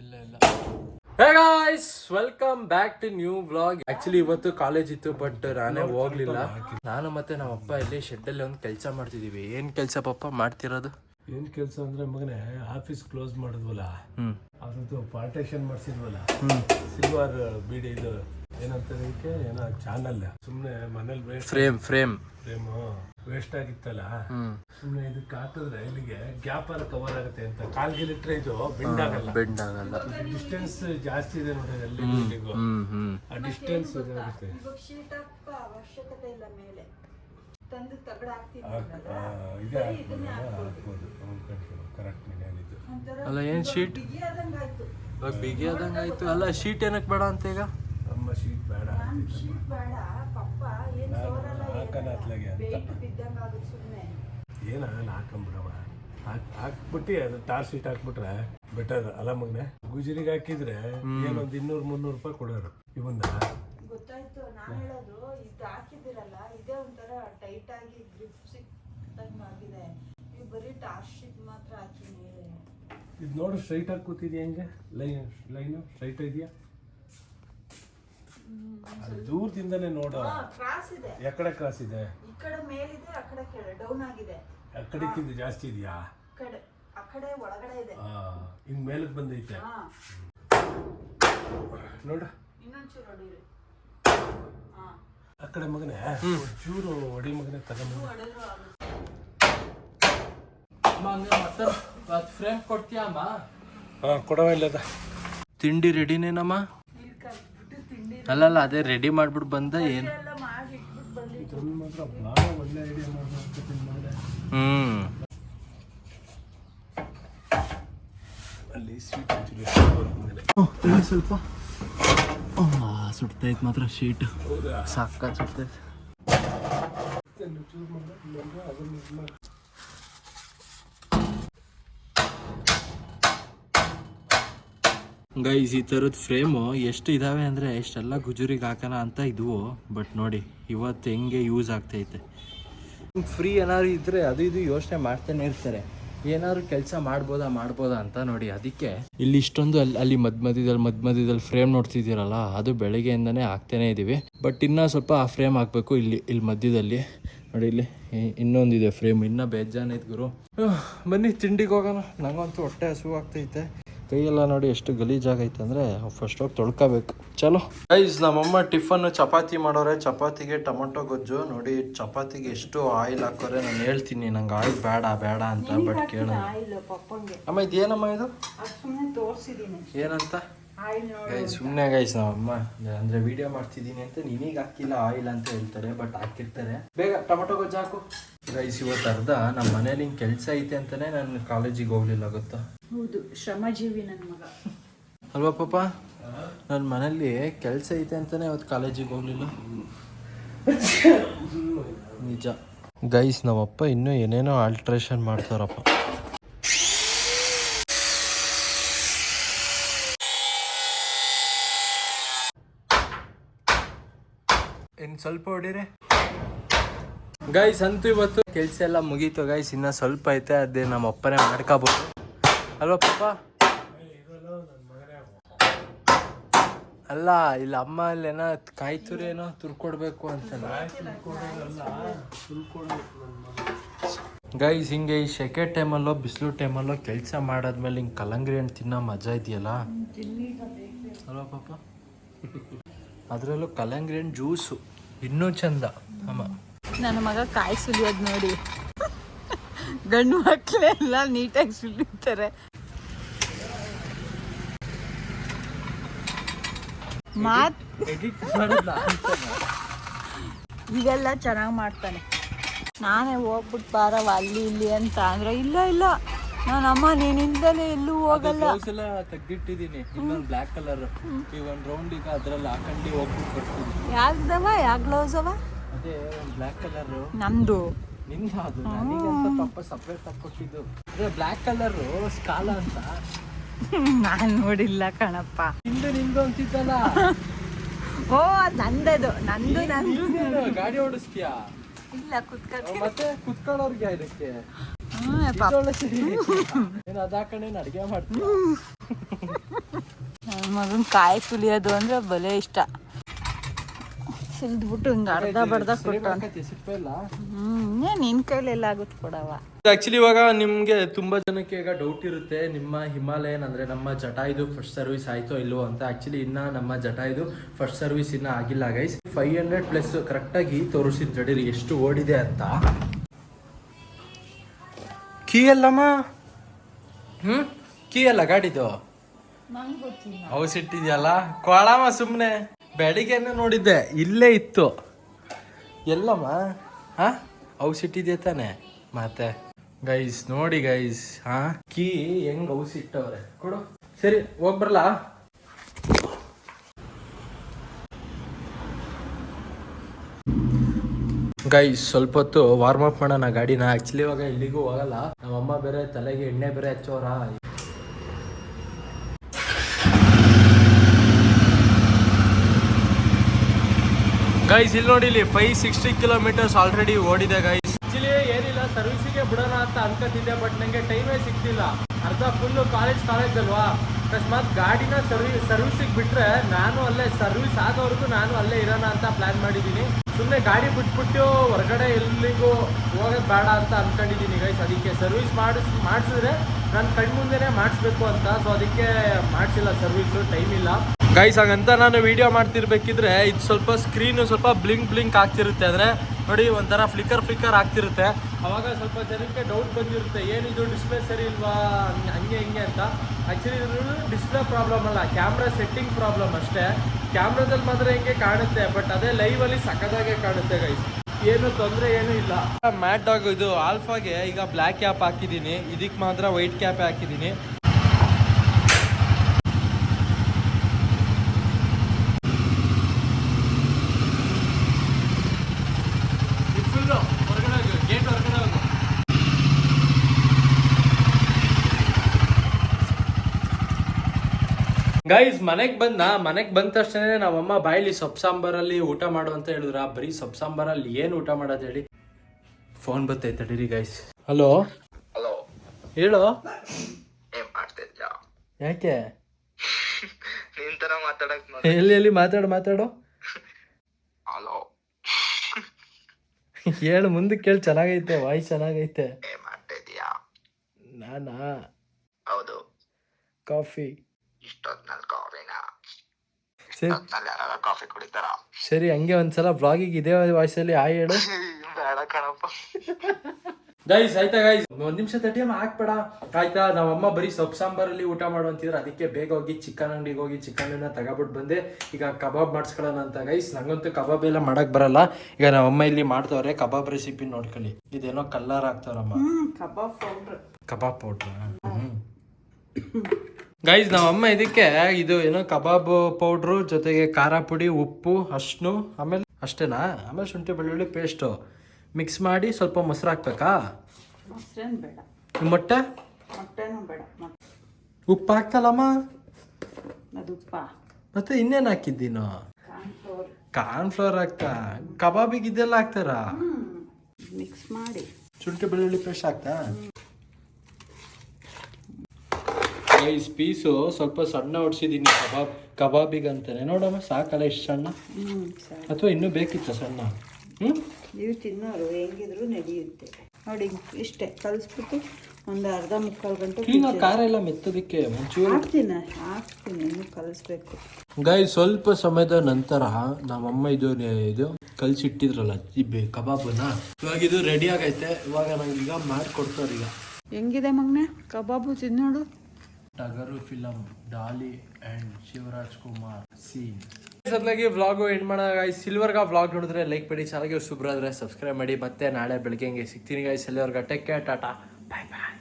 ಇಲ್ಲ ಇಲ್ಲ hey guys welcome back to new blog actually ಇವತ್ತು ಕಾಲೇಜ್ ಇತ್ತು ಬಟ್ ನಾನೇ ಹೋಗ್ಲಿಲ್ಲ. ನಾನು ಮತ್ತೆ ನಮ್ಮ ಅಪ್ಪ ಇಲ್ಲಿ ಶೆಡ್ ಅಲ್ಲಿ ಒಂದು ಕೆಲಸ ಮಾಡ್ತಿದೀವಿ. ಏನ್ ಕೆಲಸ ಪಪ್ಪ? ಮಾಡ್ತಿರೋದು? ಏನ್ ಕೆಲಸ ಅಂದ್ರೆ ಮಗನೇ ಆಫೀಸ್ ಕ್ಲೋಸ್ ಮಾಡಿದ್ವಲ್ಲ? ಅದ್ರದ್ದು ಪಾರ್ಟೇಷನ್ ಮಾಡಿಸಿದ್ವಲ್ಲ? ಸಿಲ್ವರ್ ಬಿಡಿ ಇದು ಏನಂತ ಇದಕ್ಕೆ ಏನೋ ಚಾನಲ್. ಸುಮ್ಮನೆ ಮನೇಲಿ waste frame frame frame waste ಆಗಿತ್ತಲ್ಲ? ಸುಮ್ಮನೆ ಸುಮ್ನೆ ಇದಕ್ಕೆ ಹಾಕಿದ್ರೆ ಇಲ್ಲಿಗೆ ಗ್ಯಾಪ್ ಅಲ್ಲಿ ಕವರ್ ಆಗುತ್ತೆ ಅಂತ. ಕಾಲ್ಗೆ ಇಟ್ಟರೆ ಇದು ಬೆಂಡ್ ಆಗಲ್ಲ. ಬೆಂಡ್ ಆಗಲ್ಲ. ಡಿಸ್ಟೆನ್ಸ್ ಜಾಸ್ತಿ ಇದೆ ನೋಡಿ ಅಲ್ಲಿ ಇಲ್ಲಿಗೂ ಆ ಡಿಸ್ಟೆನ್ಸ್ ಇದಾಗುತ್ತೆ ಅವಶ್ಯಕತೆ ಇಲ್ಲ ಮೇಲೆ. ತಂದು ತಗಡ ಹಾಕ್ತೀನಿ ಆ, ಇದೇ ಹಾಕ್ಬೋದು. ಹಾಕ್ಬೋದು. ಕರೆಕ್ಟ್ ನೀನು ಹೇಳಿದ್ದು. ಅಲ್ಲ ಏನ್ ಶೀಟ್ ಬಿಗಿ ಆದಂಗಾಯ್ತು ಇವಾಗ ಬಿಗಿ ಆದಂಗ ಆಯ್ತು ಅಲ್ಲ ಶೀಟ್ ಏನಕ್ಕೆ ಬೇಡ ಅಂತ ಈಗ? ನಮ್ಮ ಶೀಟ್ ಬೇಡ ಶೀಟ್ ಬೇಡ ಪಪ್ಪ ಏನ್ ಸೋರಲ್ಲ ಹಾಕನ ಅತ್ಲಾಗೆ ಅಂತ. ವೆಯ್ಟ್ ಬಿದ್ದಂಗ ಆಗುತ್ತೆ ಸುಮ್ಮನೆ ಏನಾಗಲ್ಲ ಹಾಕೊಂಬಿಡವ ಹಾಕ್ ಹಾಕ್ಬಿಟ್ಟು ಅದು ಟಾರ್ ಶೀಟ್ ಹಾಕ್ಬಿಟ್ರೆ ಬೆಟರ್ ಅಲ್ಲ ಮಗ್ನೆ? ಗುಜರಿಗೆ ಹಾಕಿದ್ರೆ ಏನೊಂದು ಇನ್ನೂರು ಮುನ್ನೂರು ರೂಪಾಯಿ ಕೊಡೋರು. ಇವನ್ನ? ಗೊತ್ತಾಯ್ತು ನಾನ್ ಹೇಳೋದು ಇದು ಹಾಕಿದಿರಲ್ಲ ಇದೇ ಒಂಥರ ಟೈಟ್ ಆಗಿ ಗ್ರಿಪ್ ಸಿಕ್ಕಂಗ್ ಆಗಿದೆ. ನೀವು ಬರೀ ಟಾರ್ ಶೀಟ್ ಮಾತ್ರ ಹಾಕಿ ಇದು ನೋಡು ಸ್ಟ್ರೈಟ್ ಆಗಿ ಕೂತಿದ್ಯಾ ಹೆಂಗೆ? ಲೈನ್ ಲೈನು ಸ್ಟ್ರೈಟ್ ಇದೆಯಾ? ಅದು ದೂರದಿಂದನೇ ನೋಡೋ ಕ್ರಾಸ್ ಇದೆ. ಎಕಡೆ ಕ್ರಾಸ್ ಇದೆ. ಈ ಕಡೆ ಮೇಲಿದೆ ಆ ಕಡೆ ಕೆಳ ಡೌನ್ ಆಗಿದೆ. ಆ ಕಡೆಕ್ಕಿಂತ ಜಾಸ್ತಿ ಇದೆಯಾ? ಕಡೆ ಆ ಕಡೆ ಒಳಗಡೆ ಇದೆ. ಆ, ಹಿಂಗ್ ಮೇಲಕ್ಕೆ ಬಂದೈತೆ. ಹಾ. ನೋಡು. ಇನ್ನೊಂಚೂರು ಹೊಡೀರಿ ಹಾ. ಆ ಕಡೆ ಮಗನೇ ಚೂರು ಒಡಿ ಮಗನೇ ತಗೊಂಡು ಹೊಡೆದ್ರು ಆಗುತ್ತೆ. ಮತ್ತೆ ಫ್ರೇಮ್ ಕೊಡ್ತೀಯಾ ಅಮ್ಮ? ಹಾ ಕೊಡವ ಇಲ್ಲದ. ತಿಂಡಿ ರೆಡಿನೇನಮ್ಮ ಅಲ್ಲಲ್ಲ ಅದೇ ರೆಡಿ ಮಾಡ್ಬಿಟ್ಟು ಬಂದ ಏನು? ಹ್ಮ್. ಸ್ವಲ್ಪ ಸುಡ್ತೈತೆ ಮಾತ್ರ ಶೀಟ್ ಸಾಕ ಸುಡ್ತೈತ್. ಗೈಸ್, ಈ ಥರದ ಫ್ರೇಮು ಎಷ್ಟು ಇದಾವೆ ಅಂದರೆ ಎಷ್ಟೆಲ್ಲ ಗುಜುರಿಗೆ ಹಾಕೋಣ ಅಂತ ಇದ್ವು. ಬಟ್ ನೋಡಿ ಇವತ್ತು ಹೆಂಗೆ ಯೂಸ್ ಆಗ್ತೈತೆ. ಫ್ರೀ ಏನಾದ್ರು ಇದ್ರೆ ಅದು ಇದು ಯೋಚನೆ ಮಾಡ್ತಾನೆ ಇರ್ತಾರೆ. ಏನಾದ್ರು ಕೆಲಸ ಮಾಡ್ಬೋದಾ ಮಾಡ್ಬೋದಾ ಅಂತ ನೋಡಿ ಅದಕ್ಕೆ. ಇಲ್ಲಿ ಇಷ್ಟೊಂದು ಅಲ್ಲಿ ಅಲ್ಲಿ ಮದ್, ಮಧ್ಯದಲ್ಲಿ ಮದ್, ಮಧ್ಯದಲ್ಲಿ ಫ್ರೇಮ್ ನೋಡ್ತಿದ್ದೀರಲ್ಲ, ಅದು ಬೆಳಗ್ಗೆಯಿಂದನೇ ಹಾಕ್ತಾನೆ ಇದ್ದೀವಿ ಬಟ್ ಇನ್ನೂ ಸ್ವಲ್ಪ ಆ ಫ್ರೇಮ್ ಹಾಕಬೇಕು ಇಲ್ಲಿ ಇಲ್ಲಿ ಮಧ್ಯದಲ್ಲಿ. ನೋಡಿ ಇಲ್ಲಿ ಇನ್ನೊಂದಿದೆ ಫ್ರೇಮ್ ಇನ್ನೂ ಬೇಜಾನ ಇದ್ ಗುರು. ಬನ್ನಿ, ತಿಂಡಿಗೆ ಹೋಗೋಣ. ನಂಗಂತೂ ಹೊಟ್ಟೆ ಹಸು ಆಗ್ತೈತೆ ಕೈಯೆಲ್ಲ ನೋಡಿ ಎಷ್ಟು ಗಲೀಜಾಗೈತೆ ಅಂದರೆ ಫಸ್ಟ್ ಹೋಗಿ ತೊಳ್ಕೋಬೇಕು. ಚಲೋ. ಗೈಸ್ ನಮ್ಮಮ್ಮ ಟಿಫನ್ ಚಪಾತಿ ಮಾಡೋರೆ. ಚಪಾತಿಗೆ ಟೊಮೊಟೊ ಗೊಜ್ಜು. ನೋಡಿ ಚಪಾತಿಗೆ ಎಷ್ಟು ಆಯಿಲ್ ಹಾಕೋರೆ. ನಾನು ಹೇಳ್ತೀನಿ ನಂಗೆ ಆಯಿಲ್ ಬೇಡ ಬೇಡ ಅಂತ ಬಟ್ ಕೇಳ ಅಮ್ಮ ಇದೇನಮ್ಮ ಇದು? ಏನಂತ? ಗೈಸ್ ಸುಮ್ಮನೆ ಗೈಸ್ ನಮ್ಮಮ್ಮ. ಅಂದರೆ ವಿಡಿಯೋ ಮಾಡ್ತಿದ್ದೀನಿ ಅಂತ. ನಿನಗೆ ಹಾಕಿಲ್ಲ ಆಯಿಲ್ ಅಂತ ಹೇಳ್ತಾರೆ ಬಟ್ ಹಾಕಿರ್ತಾರೆ. ಬೇಗ ಟೊಮೊಟೊ ಗೊಜ್ಜು ಹಾಕು. ಗೈಸ್ ಇವತ್ತು ಅರ್ಧ. ನಮ್ಮ ಮನೇಲಿ ಹಿಂಗೆ ಕೆಲಸ ಐತೆ ಅಂತಲೇ ನಾನು ಕಾಲೇಜಿಗೆ ಹೋಗ್ಲಿಲ್ಲ ಗೊತ್ತಾ? ಹೌದು ಶ್ರಮಜೀವಿ ನನ್ನ ಮಗ. ಅಲ್ವಾ ಪಾಪ? ನನ್ನ ಮನೇಲಿ ಕೆಲಸ ಐತೆ ಅಂತಾನೆ ಇವತ್ತು ಕಾಲೇಜಿಗೆ ಹೋಗ್ಲಿಲ್ಲ. ನಿಜ. ಗೈಸ್ ನಮ್ಮಪ್ಪ ಇನ್ನೂ ಏನೇನೋ ಆಲ್ಟ್ರೇಷನ್ ಮಾಡ್ತಾರಪ್ಪ. ಇನ್ನು ಸ್ವಲ್ಪ ಹೊಡಿರಿ. ಗೈಸ್ ಅಂತೂ ಇವತ್ತು ಕೆಲಸ ಎಲ್ಲ ಮುಗೀತು ಗೈಸ್ ಇನ್ನ ಸ್ವಲ್ಪ ಐತೆ, ಅದೇ ನಮ್ಮ ಅಪ್ಪನೇ ಮಾಡ್ಕೋಬೋದು. ಅಲ್ವಾ ಪಾಪ ಅಲ್ಲ, ಇಲ್ಲ, ಅಮ್ಮ ಅಲ್ಲೇನ ಕಾಯಿ ಏನೋ ತುರ್ಕೊಡ್ಬೇಕು ಅಂತ. ಗೈಸ್ ಹಿಂಗೆ ಈ ಸೆಕೆ ಟೈಮಲ್ಲೋ ಬಿಸಿಲು ಟೈಮಲ್ಲೋ ಕೆಲಸ ಮಾಡಾದ್ಮೇಲೆ ಹಿಂಗೆ ಕಲಂಗ್ರಿ ಹಣ್ಣು ತಿನ್ನೋ ಮಜಾ ಇದೆಯಲ್ಲ? ಅಲ್ವಾ ಪಾಪ ಅದರಲ್ಲೂ ಕಲಂಗ್ರಿ ಹಣ್ಣು ಜ್ಯೂಸು ಇನ್ನೂ ಚಂದ, ಅಮ್ಮ. ನನ್ನ ಮಗ ಕಾಯಿ ಸುಲಿಯೋದು ನೋಡಿ. ಗಂಡು ಮಕ್ಕಳೆಲ್ಲ ನೀಟಾಗಿ ಸುಲಿತಾರೆ. ಮಾತ್ ಈಗೆಲ್ಲ ಚೆನ್ನಾಗಿ ಮಾಡ್ತಾನೆ. ನಾನೇ ಹೋಗ್ಬಿಟ್ಟು ಬಾರವ ಅಲ್ಲಿ ಇಲ್ಲಿ ಅಂತ ಅಂದ್ರೆ ಇಲ್ಲ ಇಲ್ಲ. ನಾನು ಅಮ್ಮ ನೀನಿಂದಲೇ ಎಲ್ಲೂ ಹೋಗಲ್ಲ. ಎಲ್ಲ ತೆಗ್ದಿಟ್ಟಿದ್ದೀನಿ ಇನ್ನೊಂದು ಬ್ಲ್ಯಾಕ್ ಕಲರ್ ಈ ಒಂದು ರೌಂಡ್ ಈಗ ಅದ್ರಲ್ಲಿ ಹಾಕೊಂಡು ಹೋಗ್ಬಿಟ್ಟು ಬರ್ತೀನಿ. ಯಾವ್ದವ? ಯಾವ ಗ್ಲೌಸ್ ಅವ? ಬ್ಲ್ಯಾಕ್ ಕಲರ್ ನಂದು. ನಿಂದ ನನಗಂತ ಪಾಪ ಸಪ್ರೇಟ್ ಕೊಟ್ಟಿದ್ದು. ಅದೇ ಬ್ಲ್ಯಾಕ್ ಕಲರ್ ಸ್ಕಾಲ ಅಂತ. ನಾನು ನೋಡಿಲ್ಲ ಕಣಪ್ಪ. ಹಿಂದೆ ನಿಂದು ಅಂತಿದ್ದಲ್ಲ. ಓ ಅದ್ ನಂದದು. ನಂದು ನಂದು. ಗಾಡಿ ಓಡಿಸ್ತೀಯಾ? ಇಲ್ಲ ಕುತ್ಕ ಮತ್ತೆ ಕುತ್ಕೊಳ್ಳೋರ್ಗೆ ಇದಕ್ಕೆ? ಏನು ಅದು ಹಾಕೊಂಡೇನು ಅಡುಗೆ ಮಾಡ್ತೀನಿ ನನ್ನ ಮಗನ್ ಕಾಯಿ ಕುಲಿಯೋದು ಅಂದ್ರೆ ಬಲೆ ಇಷ್ಟ. ಸುಲ್ದ್ಬಿಟ್ಟು ಹಿಂಗೆ ಅರ್ಧ ಬರ್ಧ ಕೊಟ್ಟು ಆಗುತ್ತೆ ಕೊಡವ ಆಕ್ಚುಲಿ ಇವಾಗ ನಿಮಗೆ ತುಂಬಾ ಜನಕ್ಕೆ ಈಗ ಡೌಟ್ ಇರುತ್ತೆ ನಿಮ್ಮ ಹಿಮಾಲಯನ್ ಅಂದ್ರೆ ನಮ್ಮ ಜಟಾಯ್ದು ಫಸ್ಟ್ ಸರ್ವಿಸ್ ಆಯ್ತೋ ಇಲ್ವೋ ಅಂತ. ಆಕ್ಚುಲಿ ಇನ್ನ ನಮ್ಮ ಜಟಾಯ್ದು ಫಸ್ಟ್ ಸರ್ವಿಸ್ ಇನ್ನ ಆಗಿಲ್ಲ guys five hundred plus correct ಆಗಿ ತೋರಿಸಿದ್ ಜಡೀರಿ ಎಷ್ಟು ಓಡಿದೆ ಅಂತ. ಕೀ ಅಲ್ಲಮ್ಮ ಹ್ಮ್? ಕೀ ಅಲ್ಲ ಗಾಡಿದು? ಹೌಸ್ ಇಟ್ಟಿದ್ಯಲ್ಲ? ಕೊಳಮ್ಮ ಸುಮ್ಮನೆ ಬೆಳಿಗ್ಗೆನೆ ನೋಡಿದ್ದೆ, ಇಲ್ಲೇ ಇತ್ತು. ಎಲ್ಲಮ್ಮ? ಹಾ? ಇಟ್ಟಿದ್ಯಾ ತಾನೆ? ಮತ್ತೆ? ಗೈಸ್, ನೋಡಿ ಗೈಸ್, ಹಾ? ಕೀ ಹೆಂಗ್ ಔಸಿಟ್ಟವ್ರೆ ಕೊಡು. ಸರಿ, ಹೋಗ್ಬರ್ಲಾ? ಗೈಸ್, ಸ್ವಲ್ಪ ಹೊತ್ತು ವಾರ್ಮ್ ಅಪ್ ಮಾಡೋಣ, ಗಾಡಿನ. ಆಕ್ಚುಲಿ ಇವಾಗ ಎಲ್ಲಿಗೂ ಹೋಗಲ್ಲ. ನಮ್ಮಮ್ಮ ಬೇರೆ ತಲೆಗೆ ಎಣ್ಣೆ ಬೇರೆ ಹಚ್ಚೋರ ಗೈಸ್ ಇಲ್ಲಿ ನೋಡಿ, ಇಲ್ಲಿ ಫೈವ್ ಸಿಕ್ಸ್ಟಿ ಕಿಲೋಮೀಟರ್ಸ್ ಆಲ್ರೆಡಿ ಓಡಿದೆ ಗೈಸ್ ಆಕ್ಚುಲಿ ಏನಿಲ್ಲ ಸರ್ವಿಸಿಗೆ ಬಿಡೋಣ ಅಂತ ಅನ್ಕೋತಿದ್ದೆ ಬಟ್ ನಂಗೆ ಟೈಮೇ ಸಿಗ್ತಿಲ್ಲ. ಅರ್ಧ ಫುಲ್ಲು ಕಾಲೇಜ್ ಕಾಲೇಜ್ ಅಲ್ವಾ? ಅಕಸ್ಮಾತ್ ಗಾಡಿನ ಸರ್ವಿ ಸರ್ವಿಸಿಗೆ ಬಿಟ್ರೆ ನಾನು ಅಲ್ಲೇ ಸರ್ವಿಸ್ ಆದವರೆಗೂ ನಾನು ಅಲ್ಲೇ ಇರೋಣ ಅಂತ ಪ್ಲಾನ್ ಮಾಡಿದ್ದೀನಿ. ಸುಮ್ಮನೆ ಗಾಡಿ ಬಿಟ್ಬಿಟ್ಟು ಹೊರಗಡೆ ಎಲ್ಲಿಗೂ ಹೋಗೋದು ಬೇಡ ಅಂತ ಅಂದ್ಕೊಂಡಿದ್ದೀನಿ ಗೈಸ್ ಅದಕ್ಕೆ ಸರ್ವಿಸ್ ಮಾಡಿಸ್, ಮಾಡಿಸಿದ್ರೆ ನಾನು ಕಣ್ಮುಂದೆನೇ ಮಾಡಿಸ್ಬೇಕು ಅಂತ ಸೊ ಅದಕ್ಕೆ ಮಾಡಿಸಿಲ್ಲ ಸರ್ವಿಸು ಟೈಮ್ ಇಲ್ಲ. ಗೈಸ್ ಹಾಗಂತ ನಾನು ವಿಡಿಯೋ ಮಾಡ್ತಿರ್ಬೇಕಿದ್ರೆ ಇದು ಸ್ವಲ್ಪ ಸ್ಕ್ರೀನು ಸ್ವಲ್ಪ ಬ್ಲಿಂಕ್ ಬ್ಲಿಂಕ್ ಆಗ್ತಿರುತ್ತೆ. ಅಂದರೆ ನೋಡಿ, ಒಂಥರ ಫ್ಲಿಕರ್ ಫ್ಲಿಕರ್ ಆಗ್ತಿರುತ್ತೆ. ಅವಾಗ ಸ್ವಲ್ಪ ಜನಕ್ಕೆ ಡೌಟ್ ಬಂದಿರುತ್ತೆ. ಏನಿದು ಡಿಸ್ಪ್ಲೇ ಸರಿ ಇಲ್ವಾ? ಹಂಗೆ- ಹಂಗೆ ಅಂತ. ಆ್ಯಕ್ಚುಲಿ ಇದು ಡಿಸ್ಪ್ಲೇ ಪ್ರಾಬ್ಲಮ್ ಅಲ್ಲ. ಕ್ಯಾಮ್ರಾ ಸೆಟ್ಟಿಂಗ್ ಪ್ರಾಬ್ಲಮ್ ಅಷ್ಟೇ. ಕ್ಯಾಮ್ರಾದಲ್ಲಿ ಮಾತ್ರ ಹಿಂಗೆ ಕಾಣುತ್ತೆ. ಬಟ್ ಅದೇ ಲೈವಲ್ಲಿ ಸಖತ್ತಾಗೆ ಕಾಣುತ್ತೆ ಗೈಸ್ ಏನು ತೊಂದರೆ ಏನೂ ಇಲ್ಲ. ಮ್ಯಾಟ್ ಡಾಗ್ ಇದು ಆಲ್ಫಾಗೆ ಈಗ ಬ್ಲ್ಯಾಕ್ ಕ್ಯಾಪ್ ಹಾಕಿದ್ದೀನಿ. ಇದಕ್ಕೆ ಮಾತ್ರ ವೈಟ್ ಕ್ಯಾಪ್ ಹಾಕಿದ್ದೀನಿ ಫುಲ್ಲು ಹೊರಗಡೆ ಹೋಗು ಗೇಟ್ ಹೊರಗಡೆ ಹೋಗು ಗೈಸ್ ಮನೆಗೆ ಬಂದ ಮನೆಗೆ ಬಂದ ತಕ್ಷಣ ನಮ್ಮಮ್ಮ ಬಾಯಲ್ಲಿ ಸೊಪ್ಪು ಸಾಂಬಾರಲ್ಲಿ ಊಟ ಮಾಡು ಅಂತ ಹೇಳಿದ್ರ? ಬರೀ ಸೊಪ್ಪು ಸಾಂಬಾರಲ್ಲಿ ಏನು ಊಟ ಮಾಡೋದು ಹೇಳಿ? ಫೋನ್ ಬರ್ತೈತೆ ತಡೀರಿ ಗೈಸ್ ಹಲೋ ಹಲೋ ಹೇಳು? ಏನ್ ಮಾಡ್ತಿದ್ಯಾ ಯಾಕೆ? ನಿನ್ ತರ ಮಾತಾಡಕ್ ನೋಡಿ ಎಲ್ಲಿ ಎಲ್ಲಿ ಮಾತಾಡು ಮಾತಾಡು. ಹಲೋ ಹೇಳು ಮುಂದಕ್ಕೆ ಕೇಳಿ ಚೆನ್ನಾಗೈತೆ ವಾಯ್ಸ್ ಚೆನ್ನಾಗೈತೆ. ಏನ್ ಮಾಡ್ತಿದ್ಯಾ ನಾನಾ? ಹೌದು. ಕಾಫಿ ಇಷ್ಟೊತ್ನಲ್ಲಿ ಕಾಫಿನ ಸರಿ. ಇಷ್ಟೊತ್ನಲ್ಲಿ ಯಾರ ಕಾಫಿ ಕುಡಿತಾರ? ಸರಿ ಹಂಗೆ ಒಂದ್ಸಲ ಬ್ಲಾಗಿಗೆ ಇದೇ ವಾಯ್ಸಲ್ಲಿ ಆಯ್ ಹೇಳು. ಬೇಡ ಕಣಪ್ಪ. ಗೈಸ್ ಆಯ್ತಾ ಗೈಸ್ ಒಂದ್ ನಿಮಿಷ ತಟಿಯಮ್ಮ ಹಾಕ್ಬೇಡ. ಆಯ್ತಾ ನಾವಮ್ಮ ಬರೀ ಸೊಪ್ಪು ಸಾಂಬಾರಲ್ಲಿ ಊಟ ಮಾಡು ಅಂತಿದ್ರು. ಅದಕ್ಕೆ ಬೇಗ ಹೋಗಿ ಚಿಕನ್ ಅಂಗಡಿಗೆ ಹೋಗಿ ಚಿಕನ್ ಅನ್ನ ತಗೊಬಿಟ್ಟು ಬಂದೆ. ಈಗ ಕಬಾಬ್ ಮಾಡಿಸ್ಕೊಳ್ಳೋಣ ಅಂತ ಗೈಸ್ ನಂಗಂತೂ ಕಬಾಬ್ ಎಲ್ಲ ಮಾಡಕ್ ಬರಲ್ಲ. ಈಗ ನಮ್ಮಮ್ಮ ಇಲ್ಲಿ ಮಾಡ್ತವ್ರೆ ಕಬಾಬ್ ರೆಸಿಪಿ ನೋಡ್ಕೊಳ್ಳಿ. ಇದೇನೋ ಕಲ್ಲರ್ ಹಾಕ್ತವ್ರಮ್ಮ ಕಬಾಬ್ ಪೌಡ್ರ್ ಕಬಾಬ್ ಪೌಡ್ರ್ ಗೈಸ್ ನಮ್ಮಮ್ಮ ಇದಕ್ಕೆ ಇದು ಏನೋ ಕಬಾಬ್ ಪೌಡ್ರು ಜೊತೆಗೆ ಖಾರ ಪುಡಿ ಉಪ್ಪು ಅಷ್ಟು ಆಮೇಲೆ ಅಷ್ಟೇನಾ? ಆಮೇಲೆ ಶುಂಠಿ ಬೆಳ್ಳುಳ್ಳಿ ಪೇಸ್ಟು ಮಿಕ್ಸ್ ಮಾಡಿ ಸ್ವಲ್ಪ ಮೊಸರು ಹಾಕ್ಬೇಕಾ? ಮೊಟ್ಟೆ? ಉಪ್ಪು ಹಾಕ್ತಲ್ಲಮ್ಮ ಮತ್ತೆ ಇನ್ನೇನು ಹಾಕಿದ್ದೀನು ಕಾರ್ನ್ಫ್ಲವರ್ ಕಾರ್ನ್ ಫ್ಲೋರ್ ಹಾಕ್ತಾ? ಕಬಾಬಿಗೆ ಇದೆಲ್ಲ ಹಾಕ್ತಾರಾ? ಮಿಕ್ಸ್ ಮಾಡಿ. ಶುಂಠಿ ಬೆಳ್ಳುಳ್ಳಿ ಪೇಸ್ಟ್ ಹಾಕ್ತಾ? ಗೈಸ್ ಪೀಸು ಸ್ವಲ್ಪ ಸಣ್ಣ ಹೊಡ್ಸಿದ್ದೀನಿ ಕಬಾಬ್ ಕಬಾಬಿಗೆ ಅಂತಾನೆ ನೋಡಮ್ಮ ಸಾಕಲ್ಲ ಇಷ್ಟು ಸಣ್ಣ? ಅಥವಾ ಇನ್ನೂ ಬೇಕಿತ್ತ ಸಣ್ಣ? ಹ್ಞೂ ನೀವು ತಿನ್ನೋರು ಹೆಂಗಿದ್ರು ನಡೆಯುತ್ತೆ. ನೋಡಿ ಇಷ್ಟೇ. ಕಲಿಸ್ಬಿಟ್ಟು ಒಂದು ಅರ್ಧ ಮುಕ್ಕಾಲು ಗಂಟೆ ಈಗ ಖಾರ ಎಲ್ಲ ಮೆತ್ತದಕ್ಕೆ ಮುಂಚೂರು. ಹಾಕ್ತೀನಿ ಹಾಕ್ತೀನಿ. ಇನ್ನು ಕಲಿಸ್ಬೇಕು. ಗಾಯ್ ಸ್ವಲ್ಪ ಸಮಯದ ನಂತರ ನಮ್ಮಮ್ಮ ಇದು ಇದು ಕಲ್ಸಿಟ್ಟಿದ್ರಲ್ಲ ಈ ಬೆ- ಕಬಾಬನ್ನ. ಇವಾಗ ಇದು ರೆಡಿ ಆಗೈತೆ. ಇವಾಗ ನಂಗೆ ಈಗ ಮಾಡ್ಕೊಡ್ತಾರೆ ಈಗ ಹೆಂಗಿದೆ ಮಗ್ನೆ? ಕಬಾಬು ತಿನ್ನೋಡು Tagaru film, Daali and Shivaraj Kumar scene. ಸದ್ಲಾಗಿ vlog end ಮಾಡೋಣ ಗಾಯ್ಸ್ ಸಿಲ್ವರ್ಗ ವ್ಲಾಗ್ ನೋಡಿದ್ರೆ ಲೈಕ್ ಮಾಡಿ ಚಾನಲ್ಗೆ ಸುಬ್ರಾದ್ರೆ ಸಬ್ಸ್ಕ್ರೈಬ್ ಮಾಡಿ. ಮತ್ತೆ ನಾಳೆ ಬೆಳಗ್ಗೆ ಸಿಗ್ತೀನಿ ಗಾಯ್ಸ್ ಎಲ್ಲರಿಗೂ take care tata. Bye bye